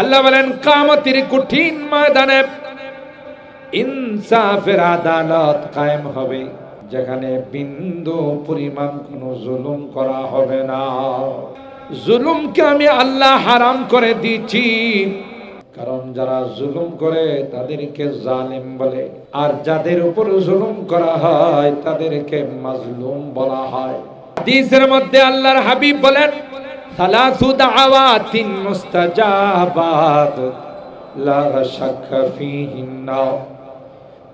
আল্লাহ বলেন, কামতির কঠিন ময়দানে ইনসাফের আদালত কায়েম হবে, যেখানে বিন্দু পরিমাণ কোনো জুলুম করা হবে না। জুলুমকে আমি আল্লাহ হারাম করে দিয়েছি, কারণ যারা জুলুম করে তাদেরকে জালিম বলে, আর যাদের উপর জুলুম করা হয় তাদেরকে মাজলুম বলা হয়। হাদিসের মধ্যে আল্লাহর হাবিব বলেন সালাসু দাওয়াতিন মুস্তাজাবাত, লা শাক্কা ফীহিন্না।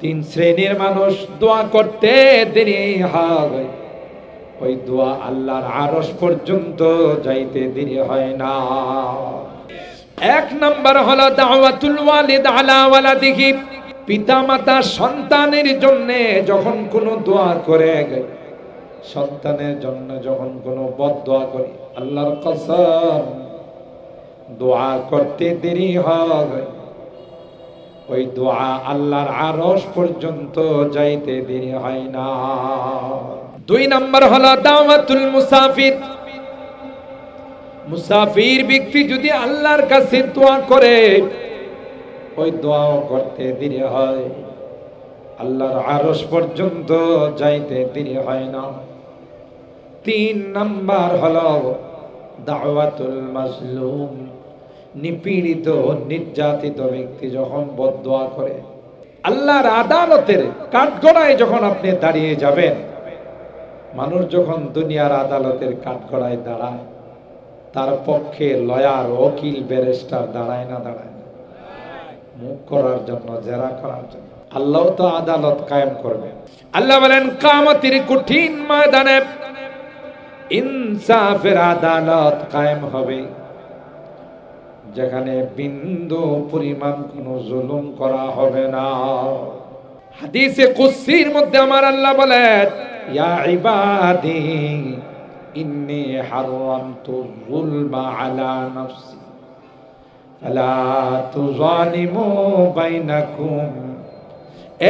তিন শ্রেণির মানুষ দোয়া করতে দেরি হয়। ওই দোয়া আল্লাহর আরশ পর্যন্ত যাইতে দেরি হয় না। এক নম্বর হলো দাওয়াতুল ওয়ালিদ আলা ওয়ালাদিহি। পিতামাতা সন্তানের জন্য যখন কোনো দোয়া করে সন্তানের জন্য যখন কোনো বদ দোয়া করি, আল্লাহর কসম, দোয়া করতে দেরি হয়। ওই দোয়া আল্লাহর আরশ পর্যন্ত যাইতে দেরি হয় না। দুই নম্বর হলো দাওয়াতুল মুসাফির। মুসাফির ব্যক্তি যদি আল্লাহর কাছে দোয়া করে, ওই দোয়াও করতে দেরি হয়। আল্লাহর আরস পর্যন্ত যাইতে দেরি হয় না। তিন নাম্বার হলো দাওয়াতুল মাজলুম, নিপীড়িত, নির্যাতিত ব্যক্তি যখন বদোয়া করে, আল্লাহর আদালতের কাঠগড়ায় যখন আপনি দাঁড়িয়ে যাবেন, মানুষ যখন দুনিয়ার আদালতের কাঠগড়ায় দাঁড়ায়, তার পক্ষে লয়ার ওকিল ব্যারিস্টার দাঁড়ায় না দাঁড়ায়। না মুখ করার জন্য, জেরা করার জন্য। আল্লাহ তো আদালত কায়েম করবেন আল্লাহ বলেন, কামতির কঠিন ময়দানে ইনসাফের আদালত কায়েম হবে, যেখানে বিন্দু পরিমাণ কোনো জুলুম করা হবে না। হাদিসে কুসির মধ্যে আমার আল্লাহ বলেন, ইয়া ইবাদি, ইন্নি হারামতু যুলমা আলা নাফসি, ফালা তুযালিমু বাইনাকুম।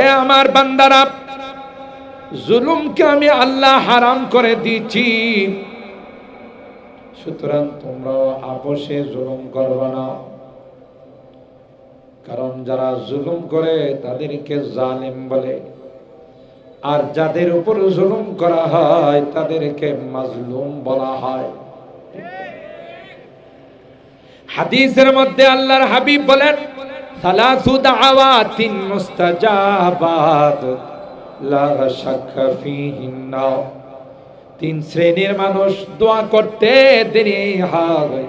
এ আমার বান্দারা জুলুমকে আমি আল্লাহ হারাম করে দিয়েছি। সুতরাং তোমরাও আপোষে জুলুম করবে না। কারণ যারা জুলুম করে তাদেরকে জালিম বলে। আর যাদের উপর জুলুম করা হয় তাদেরকে মাজলুম বলা হয়। হাদিসের মধ্যে আল্লাহর হাবিব বলেন, সালাসু দাওয়াতিন মুস্তাজাবাত। তিন শ্রেণির মানুষ দোয়া করতে দেরি হয়।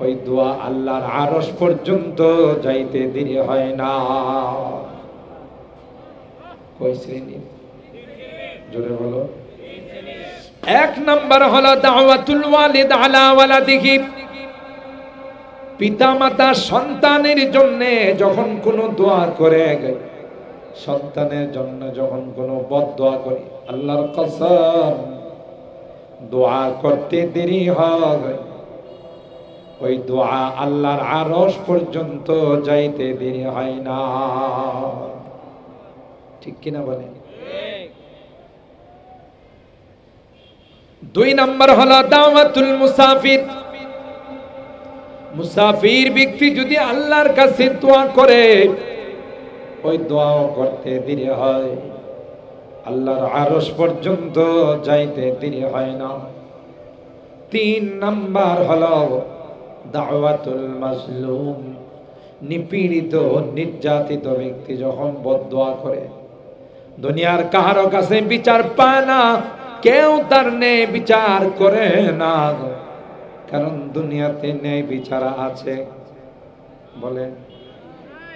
ওই দোয়া আল্লাহর আরস পর্যন্ত যাইতে দেরি হয় না। কই শ্রেণি? জোরে বলো। এক নম্বর হলো দাওয়াতুল ওয়ালিদ আলা ওয়ালাদিহি। পিতামাতা সন্তানের জন্য যখন কোনো দোয়া করে সন্তানের জন্য যখন কোনো বদ দোয়া করি, আল্লাহর কসম, দোয়া করতে দেরি হয়। ওই দোয়া আল্লাহর আরশ পর্যন্ত যাইতে দেরি হয় না। ঠিক কিনা বলে দুই নম্বর হলো দাওয়াতুল মুসাফির। মুসাফির ব্যক্তি যদি আল্লাহর কাছে দোয়া করে ওই দোয়াও করতে দেরি হয়। আল্লাহর আরস পর্যন্ত যাইতে দেরি হয় না। তিন নাম্বার হলো দাওয়াতুল মাজলুম, নিপীড়িত, নির্যাতিত ব্যক্তি যখন বদোয়া করে, দুনিয়ার কাহারো কাছে বিচার পায় না, কেউ তার নেই বিচার করে না। কারণ দুনিয়াতে নেই বিচার আছে। বলে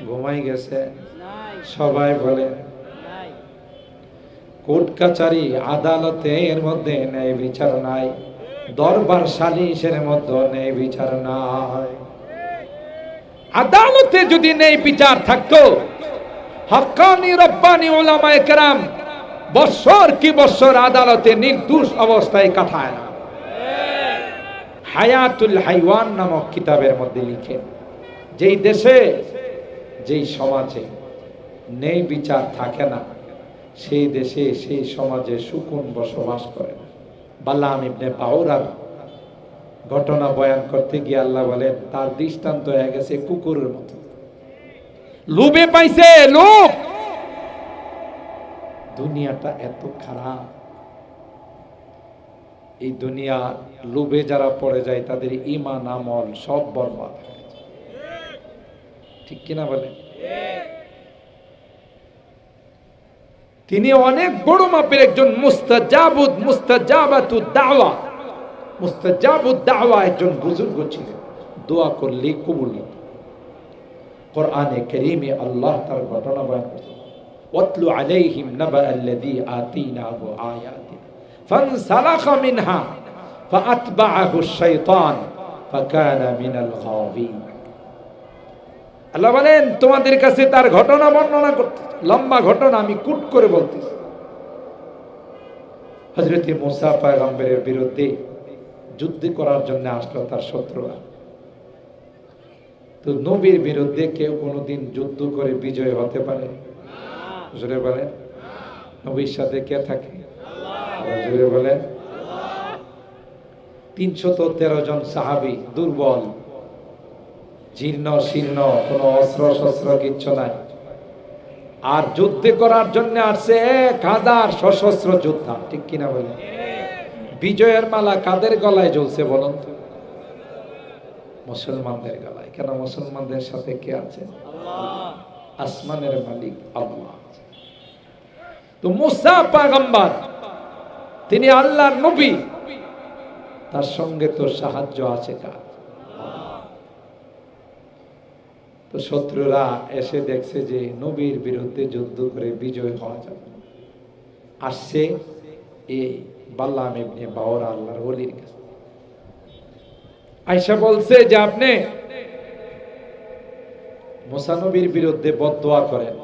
ঘুমাই গেছে। সবাই বলে, কোর্ট কাচারি আদালতে এর মধ্যে ন্যায় বিচার নাই, দরবার সালিশের মধ্যে ন্যায় বিচার নাই। আদালতে যদি নেই বিচার থাকতো, হকানি রব্বানি ওলামায়ে কেরাম বছর কি বছর আদালতে নির্দোষ অবস্থায় কাটায় না। হায়াতুল হাইওয়ান নামক কিতাবের মধ্যে লিখেন, যেই দেশে, যেই সমাজে নেই বিচার, থাকে না। সেই দেশে, সেই সমাজে সুকুন বসবাস করে। বাল্লাম ইবনে পাওরার ঘটনা বয়ান করতে গিয়ে আল্লাহ বলেন, তার দৃষ্টান্ত হয়ে গেছে কুকুরের মতো। লোভে পাইছে, লোভ! দুনিয়াটা এত খারাপ। এই দুনিয়া লোভে যারা পড়ে যায়, তাদের ইমান আমল সব বরবাদ। ঠিক কিনা বলে তিনি অনেক বড় মাপের একজন মুস্তাজাবুদ, মুস্তাজাবাতু দাওয়া। মুস্তাজাবুদ দাওয়া একজন বুজুর্গ ছিলেন। দোয়া করলে কবুল কোরআনে করিমে আল্লাহ তার ঘটনা বয়ান করেছেন ওয়াতলু আলাইহিম নাবা আল্লাযী আতিনাহু আয়াতিনা। ফানসালাখা মিনহা, ফাআতবাআহু আশ-শাইতান ফাকানা মিনাল গাওয়িন। আল্লাহ বলেন, তোমাদের কাছে তার ঘটনা বর্ণনা করতে লম্বা ঘটনা আমি কুট করে বলতেছি। হজরত মুসা পয়গম্বরের বিরুদ্ধে যুদ্ধ করার জন্য আসলো তার শত্রুরা। তো নবীর বিরুদ্ধে কেউ কোনোদিন যুদ্ধ করে বিজয় হতে পারে জোরে বলেন। নবীর সাথে কে থাকে? জোরে বলেন। তিনশত তেরো জন সাহাবি দুর্বল। জীর্ণ শীর্ণ কোন অস্ত্র শস্ত্র কিচ্ছু নাই। আর যুদ্ধে করার জন্য আসছে এক হাজার সশস্ত্র যোদ্ধা। ঠিক কিনা বলে বিজয়ের মালা কাদের গলায় জ্বলছে বলুন তো? মুসলমানদের গলায়। কেন মুসলমানদের সাথে কে আছে? আসমানের মালিক আল্লাহ তো মুসা পাগম্বার তিনি আল্লাহর নবী। তার সঙ্গে তো সাহায্য আছে কার? তো শত্রুরা এসে দেখছে যে নবীর বিরুদ্ধে যুদ্ধ করে বিজয় হওয়া যাবে। আসছে এই বাল্লাম ইবনে বাওরা আল্লাহর ওলির কাছে। আয়সা বলছে যে আপনি মোসানবীর বিরুদ্ধে বদদোয়া করেন।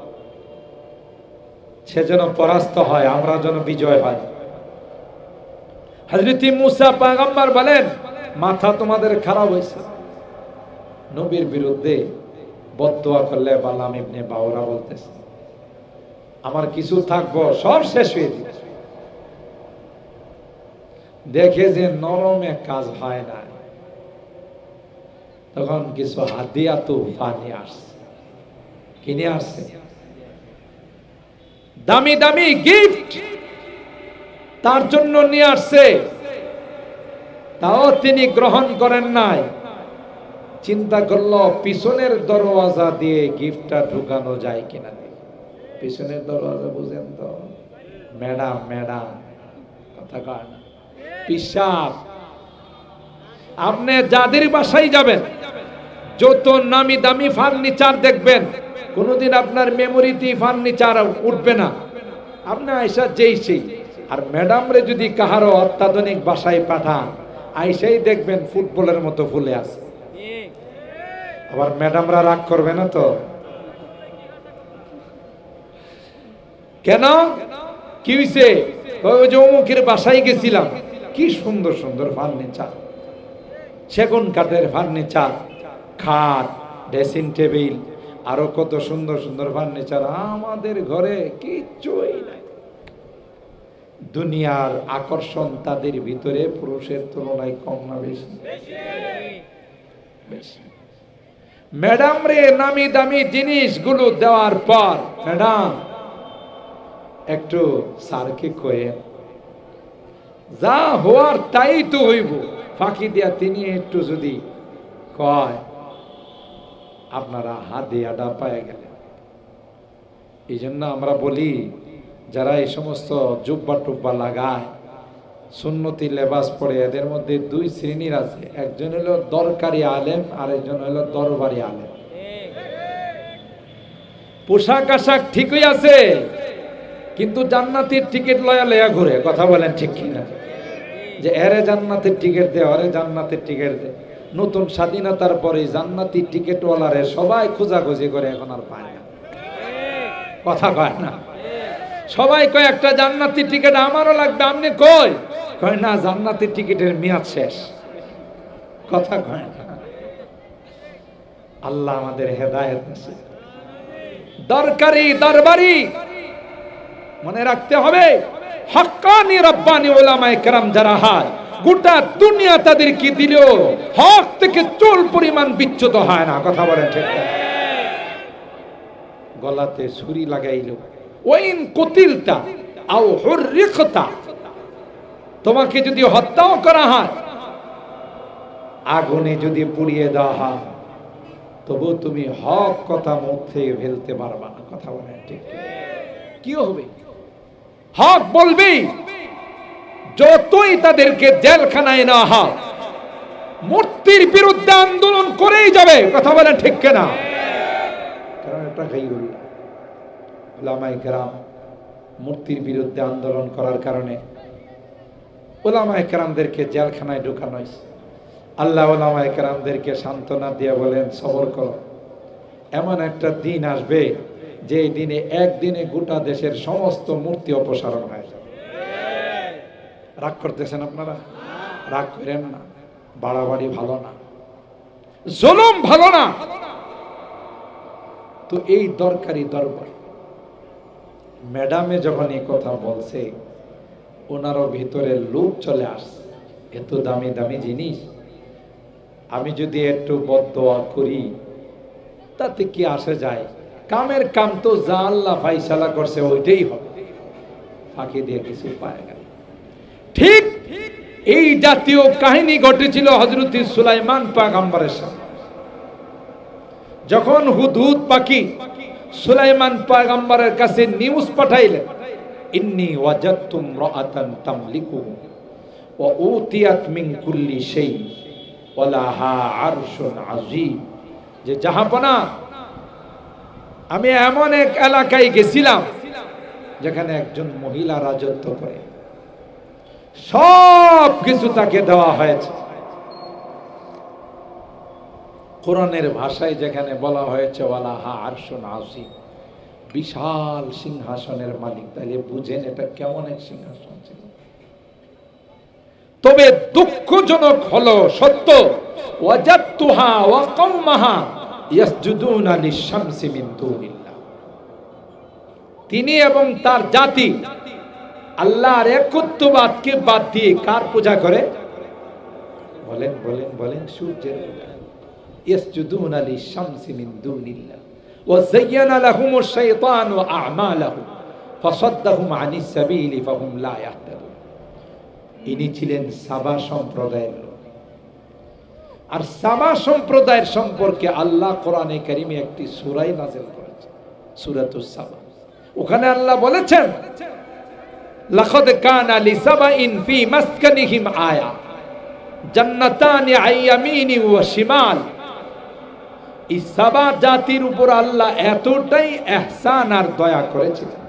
সে যেন পরাস্ত হয়, আমরা যেন বিজয় হয়। হজরতি মুসা পাগাম্বার বলেন, মাথা তোমাদের খারাপ হয়েছে। নবীর বিরুদ্ধে বদদোয়া করলে বালাম ইবনে বাওরা বলতেছে। আমার কিছু থাকব, সব শেষ হয়ে দিবে দেখে যে নরমে কাজ হয় না। তখন কিছু হাতিয়া তুফানি আসছে। কিনে আসছে? দামি দামি গিফট তার জন্য নিয়ে আসছে। তাও তিনি গ্রহণ করেন নাই। চিন্তা করল, পিছনের দরওয়াজা দিয়ে গিফটটা ঢুকানো যায় কিনা? পিছনের দরওয়াজা বুঝেন তো? ম্যাডাম ম্যাডাম কথা কয় না। পিসাব। আপনি যাদের বাসায় যাবেন, যত নামি দামি ফার্নিচার দেখবেন, কোনোদিন আপনার মেমোরিতে ফার্নিচার উঠবে না। আপনি আয়সা যেই সেই। আর ম্যাডাম রে যদি কাহারো অত্যাধুনিক বাসায় পাঠান, আইসাই দেখবেন ফুটবলের মতো ফুলে আছে। আবার ম্যাডামরা রাগ করবে না তো? কেন? কি হয়েছে ওই যে অমুকের বাসায় গেছিলাম। কি সুন্দর সুন্দর ফার্নিচার। সেগুন কাঠের ফার্নিচার খাট ড্রেসিং টেবিল আরও কত সুন্দর সুন্দর ফার্নিচার আমাদের ঘরে কিচ্ছুই নাই। দুনিয়ার আকর্ষণ তাদের ভিতরে পুরুষের তুলনায় কম না বেশি। বেশি। ম্যাডাম রে নামি দামি জিনিসগুলো দেওয়ার পর, ম্যাডাম, একটু স্যারকে কয়ে, যা হওয়ার তাই তো হইব। ফাঁকি দিয়া তিনি একটু যদি কয়, আপনারা হাত হাদিয়াটা পায়ে গেলেন। এই জন্য আমরা বলি, যারা এই সমস্ত জুব্বা টুব্বা লাগায় সুন্নতি লেবাস পরে এদের মধ্যে দুই শ্রেণির আছে। একজন হলো দরকারি আলেম আর একজন হলো দরবারি আলেম। পোশাক আশাক ঠিকই আছে, কিন্তু জান্নাতের টিকিট লয়া লয়া ঘুরে, কথা বলেন ঠিক কিনা? যে এরে জান্নাতের টিকিট দে, ওরে জান্নাতের টিকিট দে। নতুন স্বাধীনতার পরে জান্নাতি টিকিটওয়ালারে সবাই খোঁজাখুঁজি করে এখন আর পায় না। কথা কয় না? সবাই কয়, একটা জান্নাতি টিকিট আমারও লাগবে, আপনি কই? কয়, না জান্নাতি টিকিটের মেয়াদ শেষ। কথা কয় না। আল্লাহ আমাদের হেদায়েত নসিব দরকারি, দরবারি মনে রাখতে হবে হক্কানি রব্বানি ওলামায়ে কেরাম যারা হয়, গোটা দুনিয়া তাদেরকে দিলেও হক থেকে চুল পরিমাণ বিচ্যুত হয় না। কথা বলেন ঠিক গলাতে ছুরি লাগাইল। ওইন কতিলতা, আও হুররিকতা তোমাকে যদি হত্যাও করা হয়, আগুনে যদি পুড়িয়ে দেওয়া হয়, তবু তুমি হক কথা মুখ থেকে ফেলতে পারবা না। কথা বলেন ঠিক কি? হবে? হক বলবি, যতই তাদেরকে জেলখানায় না হোক মূর্তির বিরুদ্ধে আন্দোলন করেই যাবে। কথা বলেন ঠিক কেনা কারণ এটা কেরাম মূর্তির বিরুদ্ধে আন্দোলন করার কারণে ওলামাই কেরামদেরকে জেলখানায় ঢুকানো হয়েছে। আল্লাহ ওলামাই কেরামদেরকে সান্ত্বনা দিয়ে বলেন, সবর করো। এমন একটা দিন আসবে যে দিনে একদিনে গোটা দেশের সমস্ত মূর্তি অপসারণ হয়ে যাবে। রাগ করতেছেন আপনারা? রাগ করেন না। বাড়াবাড়ি ভালো না। জুলুম ভালো না। তো এই দরকারি দরবার। ম্যাডামে যখন এই কথা বলছে ওনারও ভিতরে লোভ চলে আসছে। এত দামি দামি জিনিস। আমি যদি একটু বদোয়া করি, তাতে কি আসে যায়? কামের কাম তো যা আল্লাহ ফাইসালা করছে, ওইটাই হবে। ফাঁকি দিয়ে কিছু পায় না। ঠিক এই জাতীয় কাহিনী ঘটেছিল হজরত সুলাইমান পাগাম্বারের সাথে যখন হুদহুদ পাখি সুলাইমান পাগাম্বারের কাছে নিউজ পাঠাইলেন ইন্নি ওয়াজাতুম রাআতান তামলিকুহু ওয়া উতিয়াত মিন কুল্লি শাই ওয়া লাহা আরশুন আযীম। যে জাহাপনা, আমি এমন এক এলাকায় গেছিলাম যেখানে একজন মহিলা রাজত্ব করে। সব কিছু তাকে দেওয়া হয়েছে। কোরআনের ভাষায় যেখানে বলা হয়েছে ওয়ালাহা আরশুন আসিম বিশাল সিংহাসনের মালিক। তাহলে বুঝেন এটা কেমন এক সিংহাসন ছিল। তবে দুঃখজনক হলো সত্য ওয়াজাত্তুহা ওয়া মিন দুনিল্লাহ। তিনি এবং তার জাতি আল্লাহর একত্ববাদকে বাদ দিয়ে কার পূজা করে? বলেন বলেন বলেন, সূর্যের পূজা। ইয়াসজুদুনা লিশ-শামসি মিন দুনিল্লাহ। যায়্যানা লাহুমুশ শাইতানু আ'মালাহুম ফাসাদ্দাহুম আনিস সাবিলি ফাহুম লা ইনি ছিলেন সাবা সম্প্রদায়ের আর সাবা সম্প্রদায়ের সম্পর্কে আল্লাহ কোরআনে কারিমে একটি সূরাই নাযিল করেছে, সূরাতুস সাবা। ওখানে আল্লাহ বলেছেন, লাকাদ কানা লিসাবাইন ফি মাসকানিহিম আয়া, জান্নাতানি আইয়ামিনি ওয়া শিমাল। এই সাবা জাতির উপর আল্লাহ এতটাই এহসান আর দয়া করেছিলেন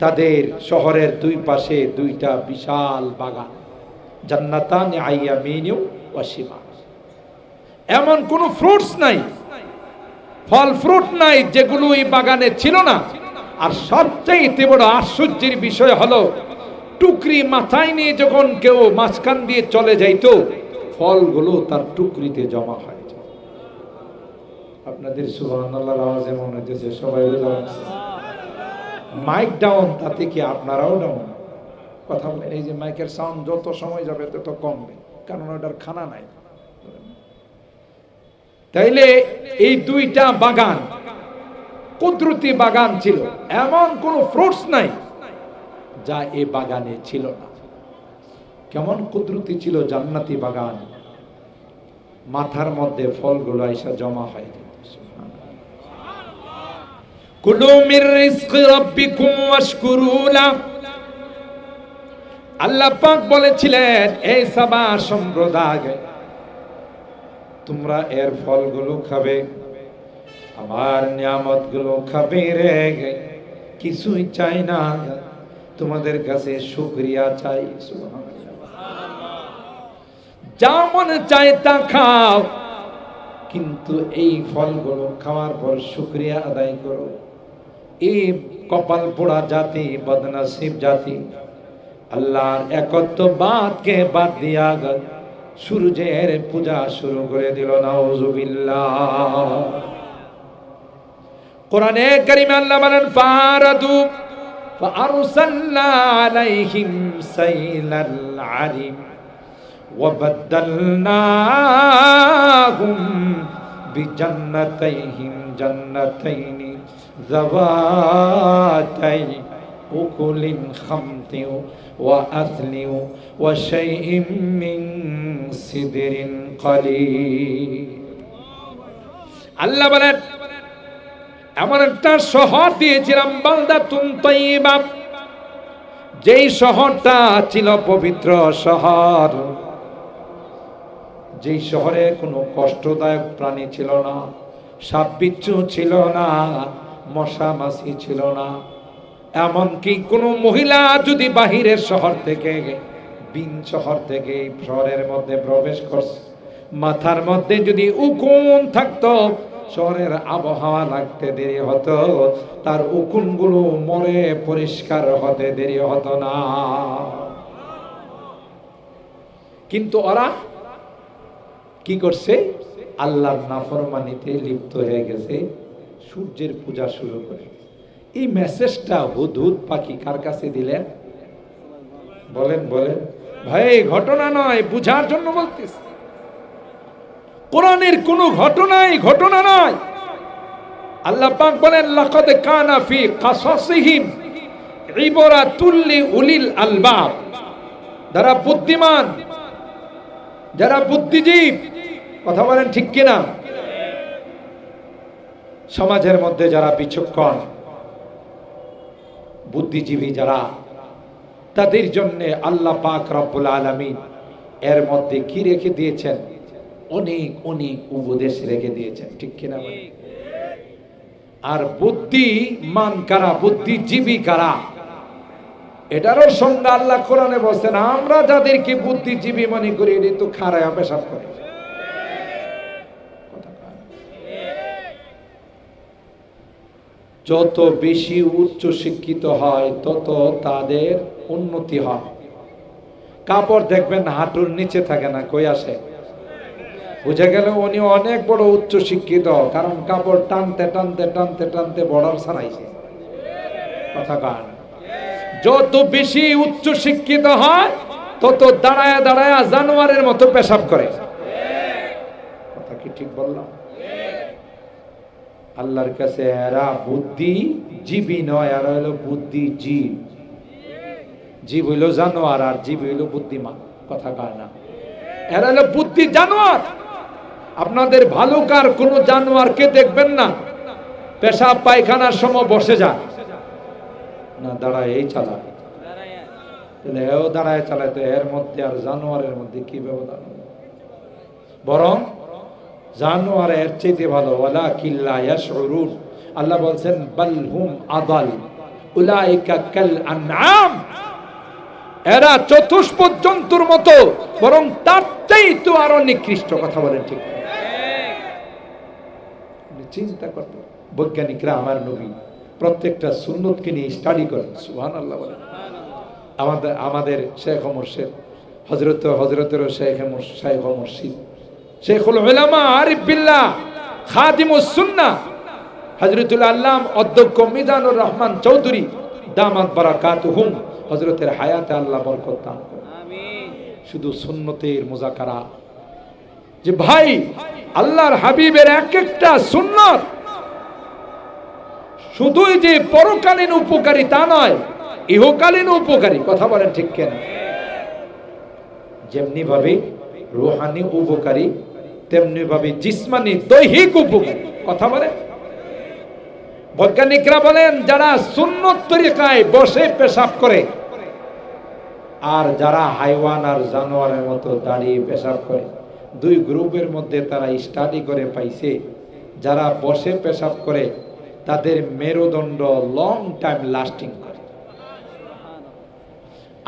তাদের শহরের দুই পাশে দুইটা বিশাল বাগান, জান্নাতান আইয়ামিনিউ ওয়া শিমাল এমন কোন ফ্রুটস নাই, ফল ফ্রুট নাই যেগুলো এই বাগানে ছিল না। আর সবচেয়ে বড় আশ্চর্যের বিষয় হলো, টুকরি মাথায় নিয়ে যখন কেউ মাঝখান দিয়ে চলে যাইতো, ফলগুলো তার টুকরিতে জমা হয়। আপনাদের সুবহানাল্লাহর আওয়াজে মনে হইতেছে সবাই মাইক ডাউন তাতে কি আপনারাও ডাউন কথা বলেন, এই যে মাইকের সাউন্ড যত সময় যাবে তত কমবে, কারণ ওটার খানা নাই। তাইলে এই দুইটা বাগান কুদরতি বাগান ছিল, এমন কোন ফ্রুটস নাই যা এ বাগানে ছিল না। কেমন কুদরতি ছিল জান্নাতি বাগান, মাথার মধ্যে ফলগুলো এসে জমা হয় কুলু মির রিজকি রাব্বিকুম ওয়াশকুরু লা আল্লাহ পাক বলেছিলেন, এই সাবা সম্প্রদায়, তোমরা এর ফলগুলো খাবে, আমার নিয়ামতগুলো খাবে রে। কিছুই চাই না, তোমাদের কাছে শুক্রিয়া চাই। যা মনে চায় তা খাও, কিন্তু এই ফলগুলো খাওয়ার পর শুক্রিয়া আদায় করো। এই কপাল পোড়া জাতি বদনসিব জাতি আল্লাহর একত্ববাদকে বাদ দিয়া গেল সূর্যের পূজা শুরু করে দিল নাউজুবিল্লাহ কোরআনে কারিমে আল্লাহ বলেন ফারাদু فأرسلنا عليهم سيل العرم وبدلناهم بجنتيهم جنتين ذواتي أكل خمط وأثل وشيء من سدر قليل আল্লাহ বলেন এমন একটা শহর দিয়েছিলাম বালদা তুম তৈবা যেই শহরটা ছিল পবিত্র শহর যেই শহরে কোনো কষ্টদায়ক প্রাণী ছিল না সাপ বিচ্ছু ছিল না মশা মাছি ছিল না। এমনকি কোনো মহিলা যদি বাহিরের শহর থেকে, বিন শহর থেকে শহরের মধ্যে প্রবেশ করছে, মাথার মধ্যে যদি উকুন থাকতো, শহরের আবহাওয়া লাগতে দেরি হতো, তার উকুনগুলো মরে পরিষ্কার হতে দেরি হতো না। কিন্তু ওরা কি করছে? আল্লাহর নাফরমানিতে লিপ্ত হয়ে গেছে। সূর্যের পূজা শুরু করে। এই মেসেজটা হুদহুদ পাখি কার কাছে দিলেন বলেন বলেন। ভাই ঘটনা নয়, বুঝার জন্য বলতেছি। কোরআনের কোন ঘটনাই ঘটনা নয়। আল্লাহ পাক বলেন, লাকাদ কানা ফি কাসাসিহিম ইবরাতুল্লি উলিল আলবাব। যারা বুদ্ধিমান, যারা বুদ্ধিজীব, কথা বলেন ঠিক কিনা? সমাজের মধ্যে যারা বিচক্ষণ, বুদ্ধিজীবী যারা, তাদের জন্য আল্লাহ পাক রব্বুল আলামিন এর মধ্যে কি রেখে দিয়েছেন? অনেক অনেক উপদেশ রেখে দিয়েছেন। ঠিক কিনা? আর বুদ্ধিমান কারা, বুদ্ধিজীবী কারা? এটারও সঙ্গে আল্লাহ কোরআনে বলছেন, আমরা যাদেরকে বুদ্ধিজীবী মনে করি এটি তো খারায় পেশাব করে। যত বেশি উচ্চ শিক্ষিত হয়, তত তাদের উন্নতি হয়। কাপড় দেখবেন, হাঁটুর নিচে থাকে না, কই আসে? বুঝে গেল উনি অনেক বড় উচ্চ শিক্ষিত, কারণ কাপড় টানতে টানতে টানতে টানতে বর্ডার ছাড়াইছে। কথা কান যত বেশি উচ্চ শিক্ষিত হয়, তত দাঁড়ায় দাঁড়ায় জানোয়ারের মতো পেশাব করে। কথা কি ঠিক বললাম? আল্লাহর কাছে এরা বুদ্ধি জীবী নয়, এরা হলো বুদ্ধি জীব জীব হইল জানোয়ার আর জীব হইল বুদ্ধিমান, কথা কার না। এরা হলো বুদ্ধি জানোয়ার। আপনাদের ভালুকার কোন জানোয়ারকে দেখবেন না। পেশাব পায়খানার সময় বসে যান। না, দাঁড়ায় এই চালায় তাহলে এও দাঁড়ায়, চালায়, তো এর মধ্যে আর জানোয়ারের মধ্যে কি ব্যবধান? বরং জানোয়ার এর চাইতে ভালো ওয়ালা কিল্লা ইয়াশউরুন। আল্লাহ বলছেন, বাল হুম আদাল, উলাইকা কাল আনআম। এরা চতুষ্প জন্তুর মতো, বরং তার চাইতে আরও নিকৃষ্ট, কথা বলেন ঠিক চিন্তা করতে বৈজ্ঞানিকরা আমার নবী, প্রত্যেকটা সুন্নতকে নিয়ে স্টাডি করেন সুহান আল্লাহ বলেন। আমাদের আমাদের শেখ মুর্শিদ হজরত হজরতেরও শেখ মুর্শিদ। শেখুল উলামা আরিফ বিল্লাহ খাদিমুস সুন্নাহ হজরতুল আল্লাম অধ্যক্ষ মিজানুর রহমান চৌধুরী দামাত বারাকাতুহুম হজরতের হায়াতে আল্লাহ বরকত দান শুধু সুন্নতের মুজাকারা। যে ভাই আল্লাহর হাবিবের এক একটা সুন্নত শুধুই যে পরকালীন উপকারী তা নয় ইহকালীন উপকারী কথা বলেন ঠিক কেন? যেমনি ভাবে রুহানি উপকারী তেমনি ভাবে জিসমানি দৈহিক উপকারী। কথা বলেন বৈজ্ঞানিকরা বলেন, যারা সুন্নত তরিকায় বসে পেশাব করে, আর যারা হাইওয়ান আর জানোয়ারের মতো দাঁড়িয়ে পেশাব করে, দুই গ্রুপের মধ্যে তারা স্টাডি করে পাইছে, যারা বসে পেশাব করে, তাদের মেরুদণ্ড লং টাইম লাস্টিং করে।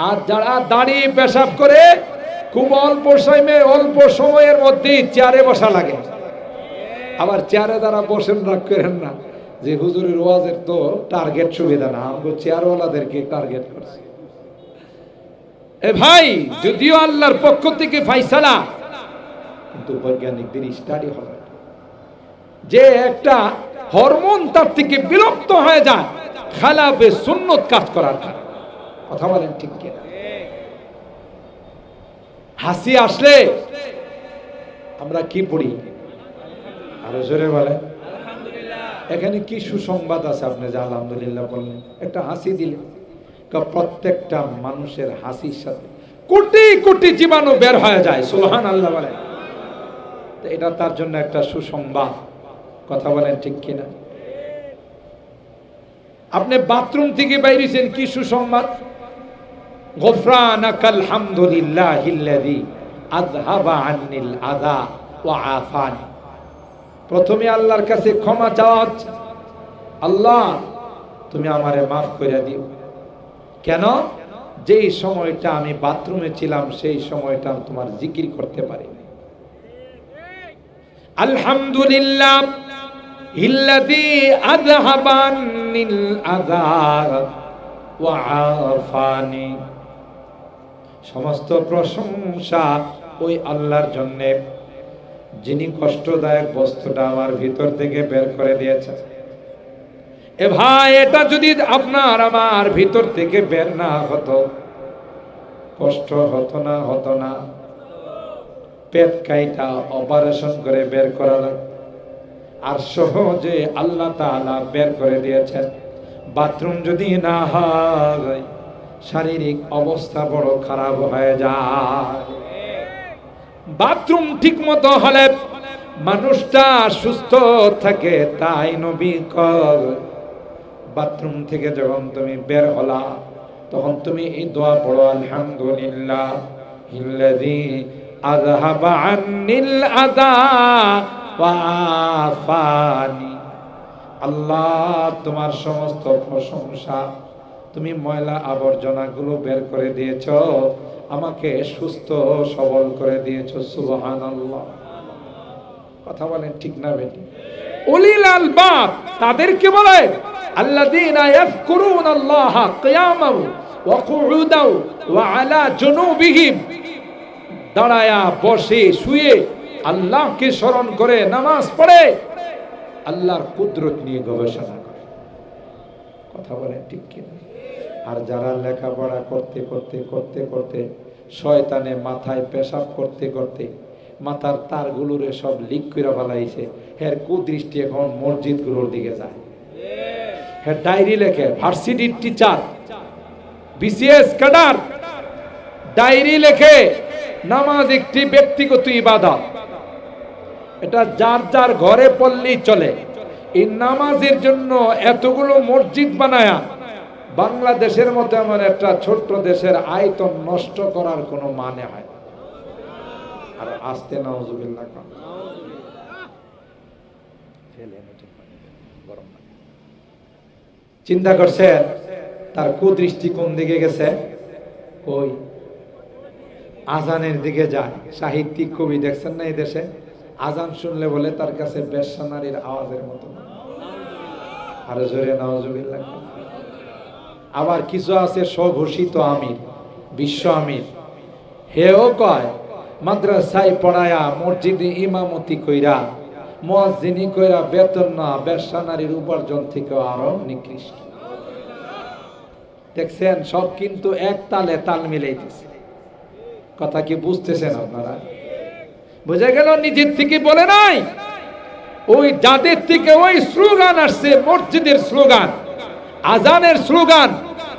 আর যারা দাঁড়িয়ে পেশাব করে খুব অল্প সময়ে, অল্প সময়ের মধ্যেই চেয়ারে বসা লাগে। আবার চেয়ারে দ্বারা বসেন রাখ করেন না যে হুজুরের ওয়াজের তো টার্গেট সুবিধা না, আমাকে চেয়ারওয়ালাদেরকে টার্গেট করছে। এ ভাই, যদিও আল্লাহর পক্ষ থেকে ফাইসালা, কিন্তু বৈজ্ঞানিকদের স্টাডি হবে যে একটা হরমোন তার থেকে বিলুপ্ত হয়ে যায়, খেলাফে সুন্নত কাজ করার কথা বলেন ঠিক কিনা? হাসি আসলে আমরা কি পড়ি? আরও জোরে বলে এখানে কি সুসংবাদ আছে আপনি যে আলহামদুলিল্লাহ বললেন? একটা হাসি দিলেন। প্রত্যেকটা মানুষের হাসির সাথে কোটি কোটি জীবাণু বের হয়ে যায় সুলহান আল্লাহ বলেন। তো এটা তার জন্য একটা সুসংবাদ। কথা বলেন ঠিক কিনা? আপনি বাথরুম থেকে বাইরেছেন কি সুসংবাদ? প্রথমে আল্লাহর কাছে ক্ষমা চাওয়া আল্লাহ, তুমি আমারে মাফ করে দিও। কেন? যেই সময়টা আমি বাথরুমে ছিলাম, সেই সময়টা তোমার জিকির করতে পারি আলহামদুলিল্লাহ সমস্ত প্রশংসা ওই আল্লাহর জন্যে। যিনি কষ্টদায়ক বস্তুটা আমার ভিতর থেকে বের করে দিয়েছে এ ভাই, এটা যদি আপনার আমার ভিতর থেকে বের না হতো, কষ্ট হতো না হতো না। পেট কাইটা অপারেশন করে বের করা। আর সহজে আল্লাহ তাআলা বের করে দিয়েছেন। বাথরুম যদি না হয় শারীরিক অবস্থা বড় খারাপ হয়ে যায়। বাথরুম ঠিক মতো হলে মানুষটা সুস্থ থাকে, তাই নবী কর। বাথরুম থেকে যখন তুমি বের হলা, তখন তুমি এই দোয়া পড়ো, আলহামদুলিল্লাহ ইল্লাযী আযহাবা আন্নিল আযা ওয়া আফানি। আল্লাহ তোমার সমস্ত প্রশংসা তুমি ময়লা আবর্জনাগুলো বের করে দিয়েছ, আমাকে সুস্থ সবল করে দিয়েছ সুবহান কথা বলেন ঠিক না বেটি? উলিল আলবাব, তাদেরকে বলে, আল্লাযীনা ইয়াযকুরুনাল্লাহ কিয়ামান ওয়া কুউদাও ওয়া আলা জুনুবিহিম। দাঁড়ায়া, বসে, শুয়ে আল্লাহকে স্মরণ করে নামাজ পড়ে, আল্লাহর কুদরত নিয়ে গবেষণা করে। কথা বলে ঠিক কিনা? আর যারা লেখাপড়া করতে করতে করতে করতে শয়তানে মাথায় পেশাব করতে করতে মাথার তারগুলোরে সব লিক করে ফেলাইছে। হের কুদৃষ্টি এখন মসজিদগুলোর দিকে যায়। হ্যাঁ ডায়েরি লেখে ভার্সিটির টিচার, বিসিএস ক্যাডার। ডায়েরি লেখে, নামাজ একটি ব্যক্তিগত ইবাদত। এটা যার যার ঘরে পড়লেই চলে। এই নামাজের জন্য এতগুলো মসজিদ বানায়া বাংলাদেশের মতো এমন একটা ছোট্ট দেশের আয়তন নষ্ট করার কোনো মানে হয় আর আসতে নাউজুবিল্লাহ কম। চিন্তা করছেন, তার কুদৃষ্টি কোন দিকে গেছে? ওই আজানের দিকে যায়। সাহিত্যিক কবি দেখছেন না এই দেশে? আজান শুনলে বলে তার কাছে বেশ্যা নারীর আওয়াজের মতো। আরও জোরে নওয়াজুবিল্লাহ আবার কিছু আছে স্বঘোষিত আমির, বিশ্ব আমির। হেও কয়, মাদ্রাসায় পড়ায়া মসজিদে ইমামতি কইরা মসজিনি কইরা বেতন না বেশ্যা নারীর উপার্জন থেকে আরও নিকৃষ্ট। দেখছেন, সব কিন্তু এক তালে তাল মিলাইতেছে। কথা কি বুঝতেছেন আপনারা? বোঝা গেল নিজের থেকে বলে নাই? ওই যাদের থেকে ওই স্লোগান আসছে, মসজিদের স্লোগান। আজানের স্লোগান,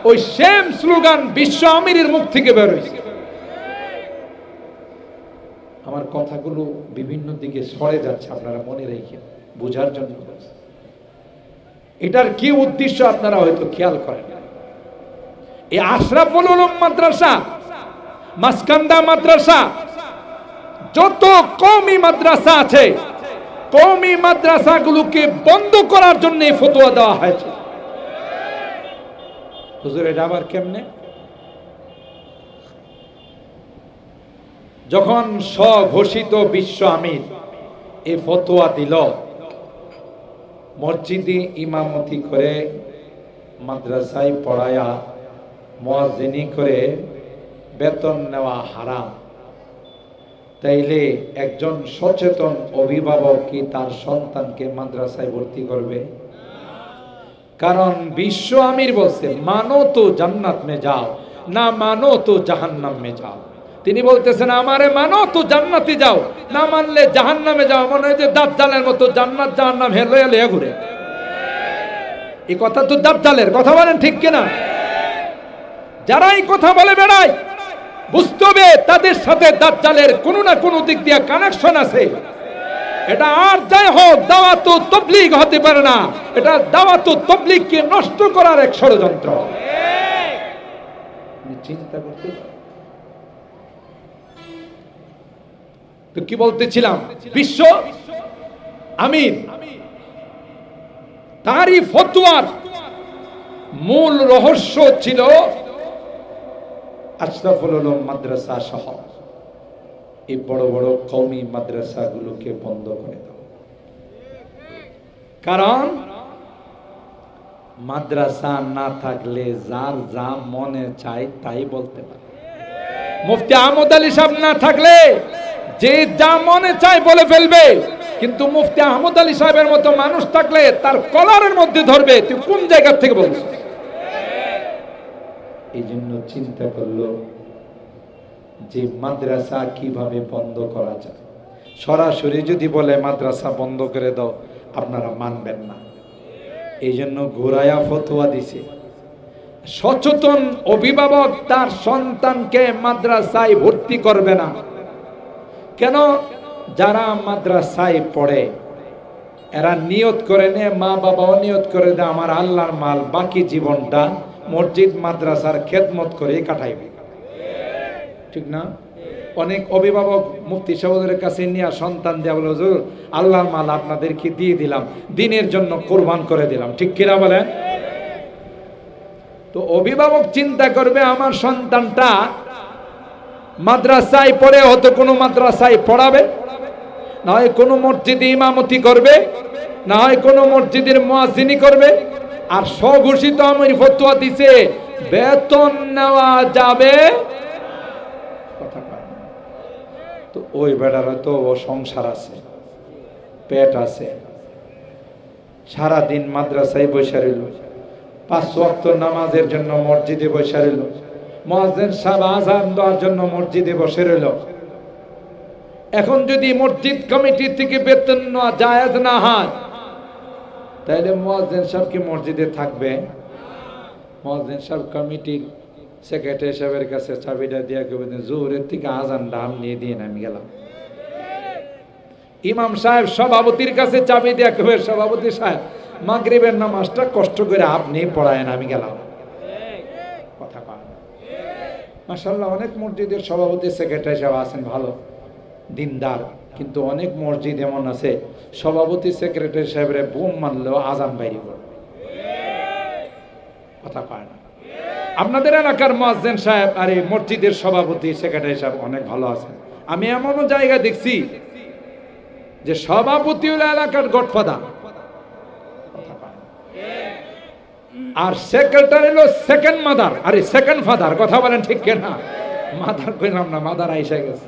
ওই সেম স্লোগান বিশ্ব আমিরের মুখ থেকে বেরোয় আমার কথাগুলো বিভিন্ন দিকে সরে যাচ্ছে, আপনারা মনে রেখে বোঝার জন্য এটার কি উদ্দেশ্য আপনারা হয়তো খেয়াল করেন এই আশরাফুল উলুম মাদ্রাসা, মাসকান্দা মাদ্রাসা, যত কওমি মাদ্রাসা আছে, কওমি মাদ্রাসাগুলোকে বন্ধ করার জন্য ফতোয়া দেওয়া হয়েছে। হুজুর, এটা আবার কেমনে? যখন স্বঘোষিত বিশ্ব আমির এই ফতোয়া দিল, মসজিদে ইমামতি করে, মাদ্রাসায় পড়ায়া মসজিনি করে বেতন নেওয়া হারাম। তাইলে একজন সচেতন অভিভাবক কি তার সন্তানকে মাদ্রাসায় ভর্তি করবে? কারণ বিশ্ব আমির বলছে, মানো তো জান্নাত মে যাও, না মানো তো জাহান্নাম মে যাও। তিনি বলতেছেন, আমারে মানো তো জান্নাতি যাও, না মানলে জাহান্নামে যাও। মনে হয় যে দাজ্জালের মতো জান্নাত জাহান্নাম হেলো হেলো ঘুরে। এই কথা তো দাজ্জালের, কথা বলেন ঠিক কিনা? যারা এই কথা বলে বেড়ায়, বুঝতে হবে তাদের সাথে দাজ্জালের কোনো না কোনো দিক দিয়ে কানেকশন আছে। এটা আর যাই হোক, দাওয়াত তবলিগ হতে পারে না। এটা দাওয়াত তবলিগকে নষ্ট করার এক ষড়যন্ত্র। চিন্তা করতে তো কি বলতেছিলাম? বিশ্ব আমির তারই ফতুয়ার মূল রহস্য ছিল আশরাফুল মাদ্রাসা সহ। এই বড় বড় কৌমি মাদ্রাসাগুলোকে বন্ধ করে দাও। কারণ মাদ্রাসা না থাকলে যার যা মনে চায় তাই বলতে পারে। মুফতি আহমদ আলী সাহেব না থাকলে যে যা মনে চায় বলে ফেলবে। কিন্তু মুফতি আহমদ আলী সাহেবের মতো মানুষ থাকলে তার কলারের মধ্যে ধরবে। তুই কোন জায়গা থেকে বলছিস? এই জন্য চিন্তা করল যে মাদ্রাসা কীভাবে বন্ধ করা যায়। সরাসরি যদি বলে, মাদ্রাসা বন্ধ করে দাও, আপনারা মানবেন না। এই জন্য ঘোরায়া ফতোয়া দিছে। সচেতন অভিভাবক তার সন্তানকে মাদ্রাসায় ভর্তি করবে না। কেন? যারা মাদ্রাসায় পড়ে, এরা নিয়ত করে নে মা বাবাও নিয়ত করে দে, আমার আল্লাহর মাল বাকি জীবনটা মসজিদ, মাদ্রাসার খেদমত করে কাটাইবে। ঠিক না? অনেক অভিভাবক মুফতি সাহেবের কাছে নিয়ে সন্তান দেওয়া বলে, হুজুর, আল্লাহর মাল আপনাদেরকে দিয়ে দিলাম, দিনের জন্য কোরবান করে দিলাম। ঠিক কিনা বলেন? তো অভিভাবক চিন্তা করবে, আমার সন্তানটা মাদ্রাসায় পড়ে হয়তো কোনো মাদ্রাসায় পড়াবে? না হয় কোনো মসজিদে ইমামতি করবে? না হয় কোনো মসজিদের মোয়াজিনি করবে? আর স্বঘোষিত আমার ফতুয়া দিছে, বেতন নেওয়া যাবে কথা কয় না। তো ওই বেড়ার তো ও সংসার আছে, পেট আছে। সারাদিন মাদ্রাসায় বসে রইল, পাঁচ ওয়াক্ত নামাজের জন্য মসজিদে বসে রইল, মহাজের সাহেব আজান দেওয়ার জন্য মসজিদে বসে রইল। এখন যদি মসজিদ কমিটি থেকে বেতন নেওয়া জায়েজ না হয় তাহলে মহাজেন সাহেব কি মসজিদে থাকবে? মহাজেন সাহেব কমিটির সেক্রেটারি সাহেবের কাছে চাবিটা দিয়ে কেউ জোহরের থেকে আজানটা আমি নিয়ে দিয়ে আমি গেলাম। ইমাম সাহেব সভাপতির কাছে চাবি দিয়ে কেউ সভাপতি সাহেব, মাগরিবের নামাজটা কষ্ট করে আপনি পড়ায়েন, আমি গেলাম। কথা কয় না। মাশাল্লাহ অনেক মসজিদের সভাপতি, সেক্রেটারি সাহেব আছেন, ভালো, দিনদার, কিন্তু অনেক মসজিদ এমন আছে, সভাপতি, সেক্রেটারি সাহেবের বোম মানলেও আজান বাইরে করবে কথা কয় না। আপনাদের এলাকার মহাজেন সাহেব আর এই মসজিদের সভাপতি সেক্রেটারি সাহেব অনেক ভালো আছেন। আমি এমনও জায়গা দেখছি যে সভাপতি হলো এলাকার গডফাদার। আর সেক্রেটারি হলো সেকেন্ড মাদার। আরে সেকেন্ড ফাদার, কথা বলেন ঠিক কেনা? মাদার কইলাম না, মাদার আইসা গেছে।